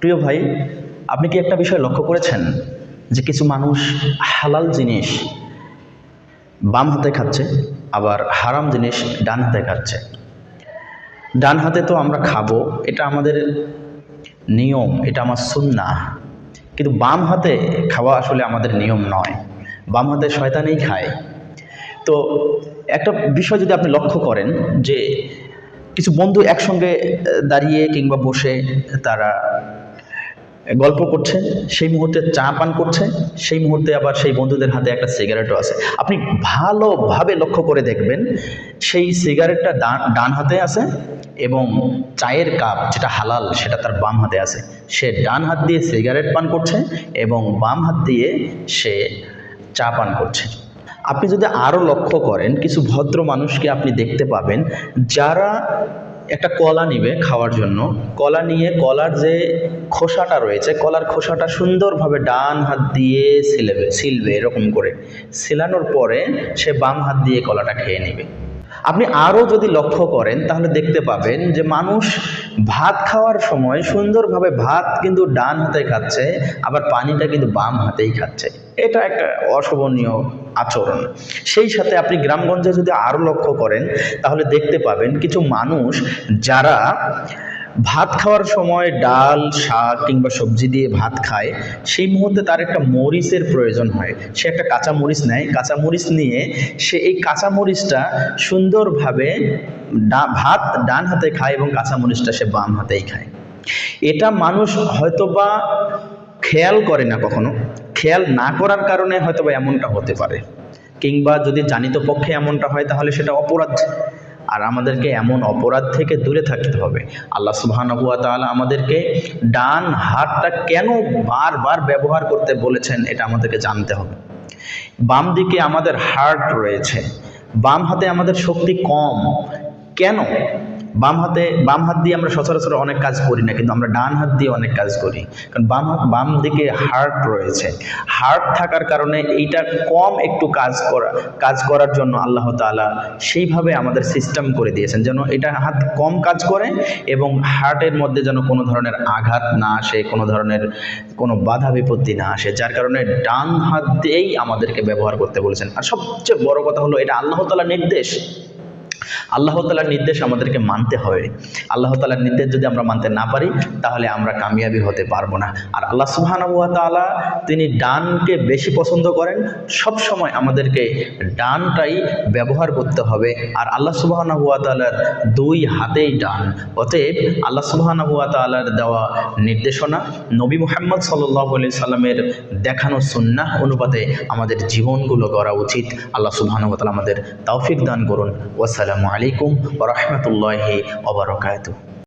প্রিয় ভাই, আপনি কি একটা বিষয় লক্ষ্য করেছেন যে কিছু মানুষ হালাল জিনিস বাম হাতে খাচ্ছে, আবার হারাম জিনিস ডান হাতে খাচ্ছে? ডান হাতে তো আমরা খাব, এটা আমাদের নিয়ম, এটা আমার সুন্না কিন্তু বাম হাতে খাওয়া আসলে আমাদের নিয়ম নয়। বাম হাতে শয়তানেই খায়। তো একটা বিষয় যদি আপনি লক্ষ্য করেন যে কিছু বন্ধু একসঙ্গে দাঁড়িয়ে কিংবা বসে তারা গল্প করছে। সেই মুহূর্তে চা পান করছে। সেই মুহূর্তে আবার সেই বন্ধুদের হাতে একটা সিগারেটও আছে। আপনি ভালোভাবে লক্ষ্য করে দেখবেন, সেই সিগারেটটা ডান হাতে আছে এবং চায়ের কাপ যেটা হালাল, সেটা তার বাম হাতে আছে। সে ডান হাত দিয়ে সিগারেট পান করছে এবং বাম হাত দিয়ে সে চা পান করছে। আপনি যদি আরও লক্ষ্য করেন, কিছু ভদ্র মানুষকে আপনি দেখতে পাবেন, যারা একটা কলা নিবে খাওয়ার জন্য। কলা নিয়ে কলার যে খোসাটা রয়েছে, কলার খোসাটা সুন্দরভাবে ডান হাত দিয়ে সিলেবে, সিলবে এরকম করে। সিলানোর পরে সে বাম হাত দিয়ে কলাটা খেয়ে নেবে। আপনি আরও যদি লক্ষ্য করেন, তাহলে দেখতে পাবেন যে মানুষ ভাত খাওয়ার সময় সুন্দরভাবে ভাত কিন্তু ডান হাতে খাচ্ছে, আবার পানিটা কিন্তু বাম হাতেই খাচ্ছে। এটা একটা অশোভনীয় আচরণ। সেই সাথে আপনি গ্রামগঞ্জে যদি আরও লক্ষ্য করেন, তাহলে দেখতে পাবেন কিছু মানুষ যারা ভাত খাওয়ার সময় ডাল, শাক কিংবা সবজি দিয়ে ভাত খায়, সেই মুহূর্তে তার একটা মরিচের প্রয়োজন হয়। সে একটা কাঁচা মরিচ নেয়। কাঁচা মরিচ নিয়ে সে এই কাঁচা মরিচটা সুন্দরভাবে ভাত ডান হাতে খায় এবং কাঁচা মরিচটা সে বাম হাতেই খায়। এটা মানুষ হয়তোবা খেয়াল করে না কখনো। খেয়াল না করার কারণে হয়তোবা এমনটা হতে পারে। কিংবা যদি জানিত পক্ষে এমনটা হয়, তাহলে সেটা অপরাধ। আর আমাদেরকে এমন অপরাধ থেকে দূরে থাকতে হবে। আল্লাহ সুবহানাহু ওয়া তাআলা আমাদেরকে ডান হাতটা কেন বারবার ব্যবহার করতে বলেছেন এটা আমাদেরকে জানতে হবে। বাম দিকে আমাদের হার্ট রয়েছে। বাম হাতে আমাদের শক্তি কম। কেন? বাম হাতে, বাম হাত দিয়ে আমরা সচরাচর অনেক কাজ করি না, কিন্তু আমরা ডান হাত দিয়ে অনেক কাজ করি। কারণ বাম হাত, বাম দিকে হার্ট রয়েছে। হার্ট থাকার কারণে এইটা কম একটু কাজ করা, কাজ করার জন্য আল্লাহ তাআলা সেইভাবে আমাদের সিস্টেম করে দিয়েছেন, যেন এটা হাত কম কাজ করে এবং হার্টের মধ্যে যেন কোনো ধরনের আঘাত না আসে, কোনো ধরনের কোনো বাধা বিপত্তি না আসে, যার কারণে ডান হাত দিয়েই আমাদেরকে ব্যবহার করতে বলেছেন। আর সবচেয়ে বড় কথা হলো, এটা আল্লাহ তাআলার নির্দেশ। আল্লাহ তালার নির্দেশ আমাদেরকে মানতে হবে। আল্লাহ তালার নির্দেশ যদি আমরা মানতে না পারি, তাহলে আমরা কামিয়াবি হতে পারব না। আর আল্লাহ সুবহানাহু ওয়া তিনি ডানকে বেশি পছন্দ করেন। সব সময় আমাদেরকে ডানটাই ব্যবহার করতে হবে। আর আল্লাহ সুবহানাহু ওয়া তাআলার দুই হাতেই ডান। অতএব আল্লাহ সুবহানাহু ওয়া তাআলার দেওয়া নির্দেশনা নবী মোহাম্মদ সাল্লাল্লাহু আলাইহি সাল্লামের দেখানো সুন্নাহ অনুপাতে আমাদের জীবনগুলো করা উচিত। আল্লাহ সুবহানাহু ওয়া তাআলা আমাদের তৌফিক দান করুন। ওয়াসসালামু আলাইকুম ওয়া রহমতুল্লাহ অবরকাত